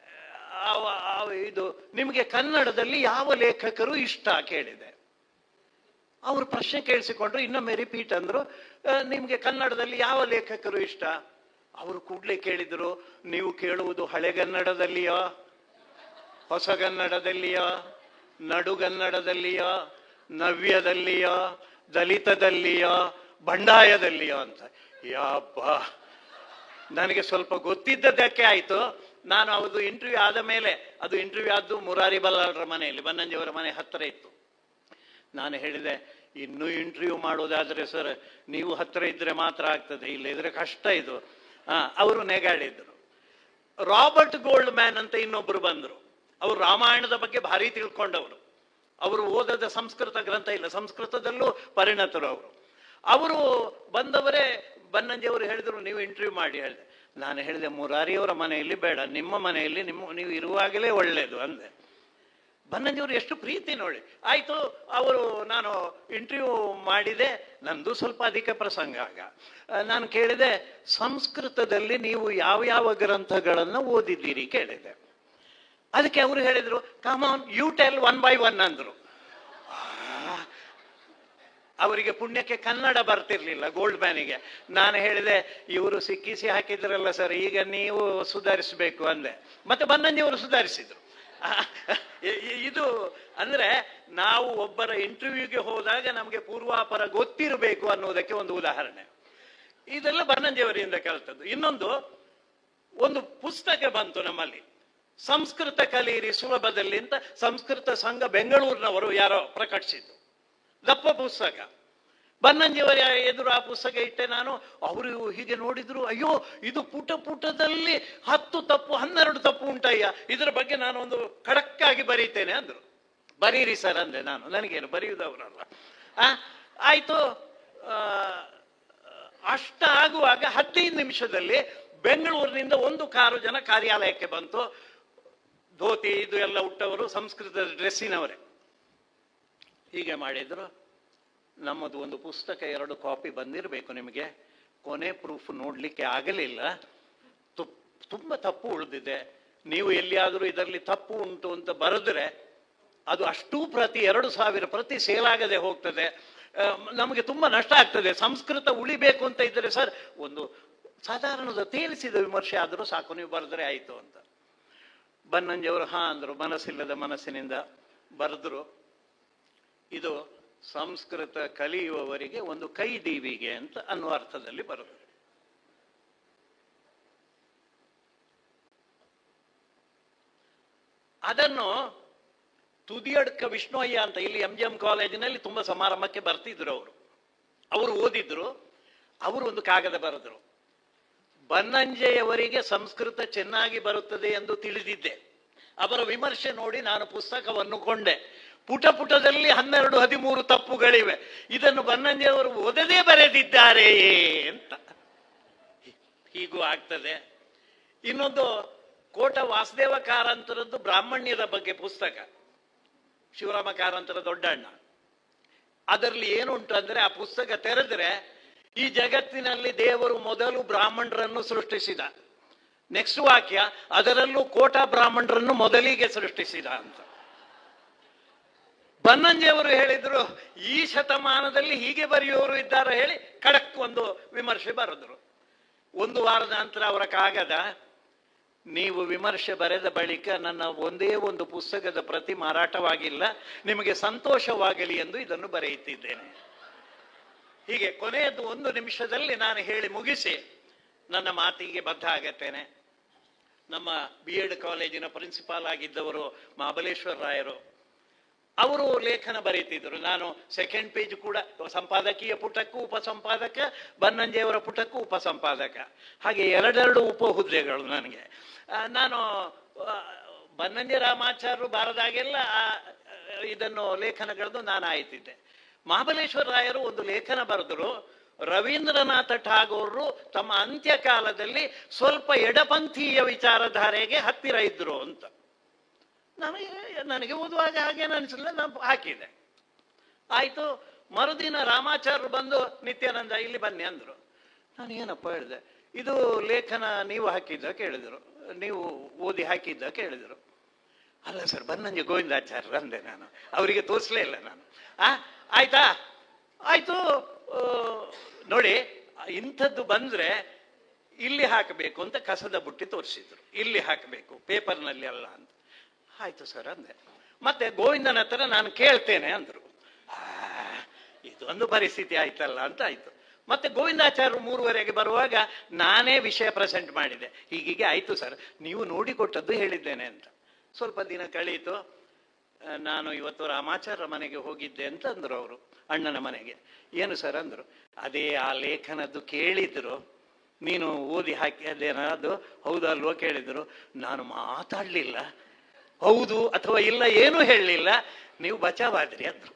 ಇದು ನಿಮಗೆ ಕನ್ನಡದಲ್ಲಿ ಯಾವ ಲೇಖಕರು ಇಷ್ಟ ಕೇಳಿದೆ. ಅವರು ಪ್ರಶ್ನೆ ಕೇಳಿಸಿಕೊಂಡ್ರು, ಇನ್ನೊಮ್ಮೆ ರಿಪೀಟ್ ಅಂದ್ರು ನಿಮಗೆ ಕನ್ನಡದಲ್ಲಿ ಯಾವ ಲೇಖಕರು ಇಷ್ಟ? ಅವರು ಕೂಡಲೇ ಕೇಳಿದ್ರು, ನೀವು ಕೇಳುವುದು ಹಳೆಗನ್ನಡದಲ್ಲಿಯೋ ಹೊಸಗನ್ನಡದಲ್ಲಿಯೋ ನಡುಗನ್ನಡದಲ್ಲಿಯೋ ನವ್ಯದಲ್ಲಿಯೋ, ದಲಿತದಲ್ಲಿಯೋ, ಬಂಡಾಯದಲ್ಲಿಯೋ ಅಂತ. ಯಾಬ್ಬ, ನನಗೆ ಸ್ವಲ್ಪ ಗೊತ್ತಿದ್ದದಕ್ಕೆ ಆಯ್ತು. ನಾನು ಅದು ಇಂಟರ್ವ್ಯೂ ಆದ ಮೇಲೆ ಅದು ಇಂಟರ್ವ್ಯೂ ಆದ್ದು ಮುರಾರಿ ಬಲ್ಲಾಳರ ಮನೆಯಲ್ಲಿ, ಬನ್ನಂಜಿಯವರ ಮನೆ ಹತ್ತಿರ ಇತ್ತು. ನಾನು ಹೇಳಿದೆ, ಇನ್ನೂ ಇಂಟರ್ವ್ಯೂ ಮಾಡೋದಾದರೆ ಸರ್ ನೀವು ಹತ್ತಿರ ಇದ್ರೆ ಮಾತ್ರ ಆಗ್ತದೆ ಇಲ್ಲದಿದ್ರೆ ಕಷ್ಟ ಇದು. ಅವರು ನೆಗಾಡಿದ್ರು. ರಾಬರ್ಟ್ ಗೋಲ್ಡ್ ಮ್ಯಾನ್ ಅಂತ ಇನ್ನೊಬ್ಬರು ಬಂದರು. ಅವರು ರಾಮಾಯಣದ ಬಗ್ಗೆ ಭಾರಿ ತಿಳ್ಕೊಂಡವರು. ಅವರು ಓದದ ಸಂಸ್ಕೃತ ಗ್ರಂಥ ಇಲ್ಲ, ಸಂಸ್ಕೃತದಲ್ಲೂ ಪರಿಣತರು ಅವರು. ಅವರು ಬಂದವರೇ ಬನ್ನಂಜಿ ಅವರು ಹೇಳಿದ್ರು, ನೀವು ಇಂಟರ್ವ್ಯೂ ಮಾಡಿ, ಹೇಳಿದೆ. ನಾನು ಹೇಳಿದೆ, ಮುರಾರಿಯವರ ಮನೆಯಲ್ಲಿ ಬೇಡ, ನಿಮ್ಮ ಮನೆಯಲ್ಲಿ ನಿಮ್ಮ, ನೀವು ಇರುವಾಗಲೇ ಒಳ್ಳೇದು ಅಂದೆ. ಬನ್ನಂಜಿಯವರು ಎಷ್ಟು ಪ್ರೀತಿ ನೋಡಿ. ಆಯ್ತು, ಅವರು ನಾನು ಇಂಟರ್ವ್ಯೂ ಮಾಡಿದೆ, ನಂದು ಸ್ವಲ್ಪ ಅಧಿಕ ಪ್ರಸಂಗ ಆಗ. ನಾನು ಕೇಳಿದೆ, ಸಂಸ್ಕೃತದಲ್ಲಿ ನೀವು ಯಾವ ಯಾವ ಗ್ರಂಥಗಳನ್ನು ಓದಿದ್ದೀರಿ ಕೇಳಿದೆ. ಅದಕ್ಕೆ ಅವರು ಹೇಳಿದ್ರು come on you tell one by one ಅಂದ್ರು. ಅವರಿಗೆ ಪುಣ್ಯಕ್ಕೆ ಕನ್ನಡ ಬರ್ತಿರ್ಲಿಲ್ಲ ಗೋಲ್ಡ್ ಮ್ಯಾನಿಗೆ ನಾನು ಹೇಳಿದೆ, ಇವರು ಸಿಕ್ಕಿಸಿ ಹಾಕಿದ್ರಲ್ಲ ಸರ್ ಈಗ ನೀವು ಸುಧಾರಿಸಬೇಕು ಅಂದೆ. ಮತ್ತೆ ಬನ್ನಂಜಿಯವರು ಸುಧಾರಿಸಿದ್ರು. ಇದು ಅಂದ್ರೆ ನಾವು ಒಬ್ಬರ ಇಂಟರ್ವ್ಯೂಗೆ ಹೋದಾಗ ನಮಗೆ ಪೂರ್ವಾಪರ ಗೊತ್ತಿರಬೇಕು ಅನ್ನೋದಕ್ಕೆ ಒಂದು ಉದಾಹರಣೆ. ಇದೆಲ್ಲ ಬನ್ನಂಜಿಯವರಿಂದ ಕಲಿತದ್ದು ಇನ್ನೊಂದು, ಒಂದು ಪುಸ್ತಕ ಬಂತು ನಮ್ಮಲ್ಲಿ. ಸಂಸ್ಕೃತ ಕಲಿಯಿರಿ ಸುಲಭದಲ್ಲಿ ಅಂತ ಸಂಸ್ಕೃತ ಸಂಘ ಬೆಂಗಳೂರಿನವರು ಯಾರೋ ಪ್ರಕಟಿಸಿದ್ದು. ದಪ್ಪ ಪುಸ್ತಕ. ಬನ್ನಂಜಿಯವರ ಎದುರು ಆ ಪುಸ್ತಕ ಇಟ್ಟೆ ನಾನು. ಅವರು ಹೀಗೆ ನೋಡಿದ್ರು, ಅಯ್ಯೋ, ಇದು ಪುಟ ಪುಟದಲ್ಲಿ ಹತ್ತು ತಪ್ಪು, ಹನ್ನೆರಡು ತಪ್ಪು ಉಂಟಯ್ಯ. ಇದರ ಬಗ್ಗೆ ನಾನು ಒಂದು ಖಡಕ್ಕಾಗಿ ಬರೀತೇನೆ, ಅಂದ್ರು. ಬರೀರಿ ಸರ್, ಅಂದೆ ನಾನು. ನನಗೇನು ಬರೆಯುವುದವರಲ್ಲ ಆ, ಆಯ್ತು. ಅಷ್ಟ ಆಗುವಾಗ ಹದಿನೈದು ನಿಮಿಷದಲ್ಲಿ ಬೆಂಗಳೂರಿನಿಂದ ಒಂದು ಕಾರು ಜನ ಕಾರ್ಯಾಲಯಕ್ಕೆ ಬಂತು. ಧೋತಿ, ಇದು ಎಲ್ಲ ಉಟ್ಟವರು ಸಂಸ್ಕೃತ ಡ್ರೆಸ್ಸಿನವರೇ. ಹೀಗೆ ಮಾಡಿದ್ರು. ನಮ್ಮದು ಒಂದು ಪುಸ್ತಕ ಎರಡು ಕಾಪಿ ಬಂದಿರಬೇಕು ನಿಮಗೆ. ಕೊನೆ ಪ್ರೂಫ್ ನೋಡಲಿಕ್ಕೆ ಆಗಲಿಲ್ಲ. ತುಪ್, ತುಂಬ ತಪ್ಪು ಉಳಿದಿದೆ. ನೀವು ಎಲ್ಲಿಯಾದರೂ ಇದರಲ್ಲಿ ತಪ್ಪು ಉಂಟು ಅಂತ ಬರೆದ್ರೆ ಅದು ಅಷ್ಟೂ ಪ್ರತಿ ಎರಡು ಸಾವಿರ ಪ್ರತಿ ಸೇಲಾಗದೆ ಹೋಗ್ತದೆ. ನಮಗೆ ತುಂಬಾ ನಷ್ಟ ಆಗ್ತದೆ. ಸಂಸ್ಕೃತ ಉಳಿಬೇಕು ಅಂತ ಇದ್ದರೆ ಸರ್, ಒಂದು ಸಾಧಾರಣದ ತೇಲಿಸಿದ ವಿಮರ್ಶೆ ಆದರೂ ಸಾಕು, ನೀವು ಬರೆದ್ರೆ ಆಯಿತು ಅಂತ. ಬನ್ನಂಜಿಯವರು ಹಾ ಅಂದರು, ಮನಸ್ಸಿಲ್ಲದ ಮನಸ್ಸಿನಿಂದ ಬರೆದ್ರು. ಇದು ಸಂಸ್ಕೃತ ಕಲಿಯುವವರಿಗೆ ಒಂದು ಕೈ ದೀವಿಗೆ ಅಂತ ಅನ್ನುವ ಅರ್ಥದಲ್ಲಿ ಬರುತ್ತೆ. ಅದನ್ನು ತುದಿಯಡ್ಕ ವಿಷ್ಣುಯ್ಯ ಅಂತ ಇಲ್ಲಿ ಎಂ ಜಿ ಎಂ ಕಾಲೇಜಿನಲ್ಲಿ ತುಂಬಾ ಸಮಾರಂಭಕ್ಕೆ ಬರ್ತಿದ್ರು ಅವರು. ಅವರು ಓದಿದ್ರು, ಅವರು ಒಂದು ಕಾಗದ ಬರೆದ್ರು. ಬನ್ನಂಜೆಯವರಿಗೆ ಸಂಸ್ಕೃತ ಚೆನ್ನಾಗಿ ಬರುತ್ತದೆ ಎಂದು ತಿಳಿದಿದ್ದೆ. ಅವರ ವಿಮರ್ಶೆ ನೋಡಿ ನಾನು ಪುಸ್ತಕವನ್ನು ಕೊಂಡೆ. ಪುಟ ಪುಟದಲ್ಲಿ ಹನ್ನೆರಡು, ಹದಿಮೂರು ತಪ್ಪುಗಳಿವೆ. ಇದನ್ನು ಬನ್ನಂಜೆಯವರು ಓದದೇ ಬರೆದಿದ್ದಾರೆ ಅಂತ. ಹೀಗೂ ಆಗ್ತದೆ. ಇನ್ನೊಂದು ಕೋಟ ವಾಸುದೇವ ಕಾರಂತರದ್ದು ಬ್ರಾಹ್ಮಣ್ಯದ ಬಗ್ಗೆ ಪುಸ್ತಕ. ಶಿವರಾಮ ಕಾರಂತರ ದೊಡ್ಡಣ್ಣ. ಅದರಲ್ಲಿ ಏನುಂಟು ಅಂದ್ರೆ ಆ ಪುಸ್ತಕ ತೆರೆದ್ರೆ ಈ ಜಗತ್ತಿನಲ್ಲಿ ದೇವರು ಮೊದಲು ಬ್ರಾಹ್ಮಣರನ್ನು ಸೃಷ್ಟಿಸಿದ. ನೆಕ್ಸ್ಟ್ ವಾಕ್ಯ, ಅದರಲ್ಲೂ ಕೋಟ ಬ್ರಾಹ್ಮಣರನ್ನು ಮೊದಲಿಗೆ ಸೃಷ್ಟಿಸಿದ ಅಂತ. ಬನ್ನಂಜಿಯವರು ಹೇಳಿದ್ರು, ಈ ಶತಮಾನದಲ್ಲಿ ಹೀಗೆ ಬರೆಯುವವರು ಇದ್ದಾರೆ ಹೇಳಿ ಖಡಕ್ ಒಂದು ವಿಮರ್ಶೆ ಬರೆದ್ರು. ಒಂದು ವಾರದ ನಂತರ ಅವರ ಕಾಗದ, ನೀವು ವಿಮರ್ಶೆ ಬರೆದ ಬಳಿಕ ನನ್ನ ಒಂದೇ ಒಂದು ಪುಸ್ತಕದ ಪ್ರತಿ ಮಾರಾಟವಾಗಿಲ್ಲ, ನಿಮಗೆ ಸಂತೋಷವಾಗಲಿ ಎಂದು ಇದನ್ನು ಬರೆಯುತ್ತಿದ್ದೇನೆ. ಹೀಗೆ ಕೊನೆಯದು ಒಂದು ನಿಮಿಷದಲ್ಲಿ ನಾನು ಹೇಳಿ ಮುಗಿಸಿ, ನನ್ನ ಮಾತಿಗೆ ಬದ್ಧ ಆಗತ್ತೇನೆ. ನಮ್ಮ ಬಿ ಎಡ್ ಕಾಲೇಜಿನ ಪ್ರಿನ್ಸಿಪಾಲ್ ಆಗಿದ್ದವರು ಮಹಾಬಲೇಶ್ವರ ರಾಯರು ಅವರು ಲೇಖನ ಬರೀತಿದ್ರು ನಾನು ಸೆಕೆಂಡ್ ಪೇಜ್ ಕೂಡ ಸಂಪಾದಕೀಯ ಪುಟಕ್ಕೂ ಉಪಸಂಪಾದಕ ಬನ್ನಂಜೆಯವರ ಪುಟಕ್ಕೂ ಉಪಸಂಪಾದಕ. ಹಾಗೆ ಎರಡೆರಡು ಉಪ ಹುದ್ದೆಗಳು ನನಗೆ ನಾನು ಬನ್ನಂಜೆ ರಾಮಾಚಾರ್ಯರು ಬಾರದಾಗೆಲ್ಲ ಆ, ಇದನ್ನು ಲೇಖನಗಳನ್ನು ನಾನು ಆಯ್ತಿದ್ದೆ. ಮಹಾಬಲೇಶ್ವರ ರಾಯರು ಒಂದು ಲೇಖನ ಬರೆದರು ರವೀಂದ್ರನಾಥ ಠಾಗೋರ್ರು ತಮ್ಮ ಅಂತ್ಯಕಾಲದಲ್ಲಿ ಸ್ವಲ್ಪ ಎಡಪಂಥೀಯ ವಿಚಾರಧಾರೆಗೆ ಹತ್ತಿರ ಇದ್ರು ಅಂತ. ನನಗೆ ನನಗೆ ಓದುವಾಗ ಹಾಗೇನು ಅನಿಸಲಿಲ್ಲ ನಾನು ಹಾಕಿದೆ. ಆಯಿತು, ಮರುದಿನ ರಾಮಾಚಾರ್ಯರು ಬಂದು, ನಿತ್ಯಾನಂದ, ಇಲ್ಲಿ ಬನ್ನಿ ಅಂದ್ರು. ನಾನು ಏನಪ್ಪ ಹೇಳಿದೆ, ಇದು ಲೇಖನ ನೀವು ಹಾಕಿದ್ದ ಕೇಳಿದರು, ನೀವು ಓದಿ ಹಾಕಿದ್ದ ಕೇಳಿದರು. ಅಲ್ಲ ಸರ್ ಬನ್ನಂಜೆ ಗೋವಿಂದಾಚಾರ್ಯರು ಅಂದೆ ನಾನು, ಅವರಿಗೆ ತೋರಿಸ್ಲೇ ಇಲ್ಲ ನಾನು. ಆ, ಆಯ್ತಾ? ಆಯ್ತು ನೋಡಿ, ಇಂಥದ್ದು ಬಂದ್ರೆ ಇಲ್ಲಿ ಹಾಕಬೇಕು ಅಂತ ಕಸದ ಬುಟ್ಟಿ ತೋರಿಸಿದ್ರು. ಇಲ್ಲಿ ಹಾಕಬೇಕು, ಪೇಪರ್ನಲ್ಲಿ ಅಲ್ಲ ಅಂತ. ಆಯ್ತು ಸರ್ ಅಂದೆ. ಮತ್ತೆ ಗೋವಿಂದನ ಹತ್ರ ನಾನು ಕೇಳ್ತೇನೆ ಅಂದ್ರು. ಇದೊಂದು ಪರಿಸ್ಥಿತಿ ಆಯ್ತಲ್ಲ ಅಂತ ಆಯ್ತು. ಮತ್ತೆ ಗೋವಿಂದಾಚಾರ್ಯರು ಮೂರುವರೆಗೆ ಬರುವಾಗ ನಾನೇ ವಿಷಯ ಪ್ರೆಸೆಂಟ್ ಮಾಡಿದೆ. ಹೀಗೀಗೆ ಆಯ್ತು ಸರ್. ನೀವು ನೋಡಿಕೊಟ್ಟದ್ದು ಹೇಳಿದ್ದೇನೆ ಅಂತ. ಸ್ವಲ್ಪ ದಿನ ಕಳೀತು. ನಾನು ಇವತ್ತು ರಾಮಾಚಾರ್ಯ ಮನೆಗೆ ಹೋಗಿದ್ದೆ ಅಂತ ಅಂದ್ರು ಅವರು, ಅಣ್ಣನ ಮನೆಗೆ. ಏನು ಸರ್ ಅಂದ್ರು, ಅದೇ ಆ ಲೇಖನದ್ದು ಕೇಳಿದ್ರು. ನೀನು ಓದಿ ಹಾಕಿ ಅದೇನದು ಹೌದಲ್ವೋ ಕೇಳಿದ್ರು. ನಾನು ಮಾತಾಡ್ಲಿಲ್ಲ. ಹೌದು ಅಥವಾ ಇಲ್ಲ ಏನೂ ಹೇಳಲಿಲ್ಲ, ನೀವು ಬಚಾವಾದ್ರಿ ಅಂದ್ರು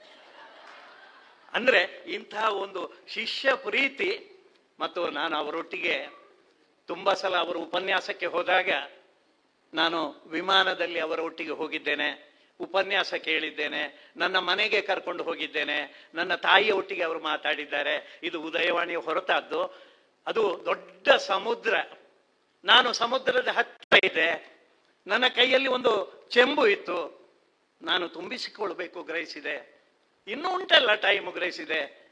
ಅಂದ್ರೆ ಇಂತಹ ಒಂದು ಶಿಷ್ಯ ಪ್ರೀತಿ ಮತ್ತು ನಾನು ಅವರೊಟ್ಟಿಗೆ ತುಂಬಾ ಸಲ ಅವರು ಉಪನ್ಯಾಸಕ್ಕೆ ಹೋದಾಗ ನಾನು ವಿಮಾನದಲ್ಲಿ ಅವರ ಒಟ್ಟಿಗೆ ಹೋಗಿದ್ದೇನೆ, ಉಪನ್ಯಾಸ ಕೇಳಿದ್ದೇನೆ, ನನ್ನ ಮನೆಗೆ ಕರ್ಕೊಂಡು ಹೋಗಿದ್ದೇನೆ, ನನ್ನ ತಾಯಿಯ ಒಟ್ಟಿಗೆ ಅವರು ಮಾತಾಡಿದ್ದಾರೆ. ಇದು ಉದಯವಾಣಿ ಹೊರತಾದ್ದು. ಅದು ದೊಡ್ಡ ಸಮುದ್ರ. ನಾನು ಸಮುದ್ರದ ಹತ್ತಿರ ಇದ್ದೆ ನನ್ನ ಕೈಯಲ್ಲಿ ಒಂದು ಚೆಂಬು ಇತ್ತು. ನಾನು ತುಂಬಿಸಿಕೊಳ್ಬೇಕು ಗ್ರಹಿಸಿದೆ. ಇನ್ನೂ ಉಂಟಲ್ಲ ಟೈಮ್ ಗ್ರಹಿಸಿದೆ.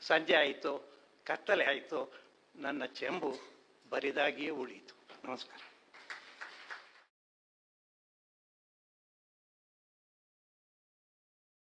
ಸಂಜೆ ಆಯಿತು, ಕತ್ತಲೆ ಆಯಿತು. ನನ್ನ ಚೆಂಬು ಬರಿದಾಗಿಯೇ ಉಳಿಯಿತು. ನಮಸ್ಕಾರ.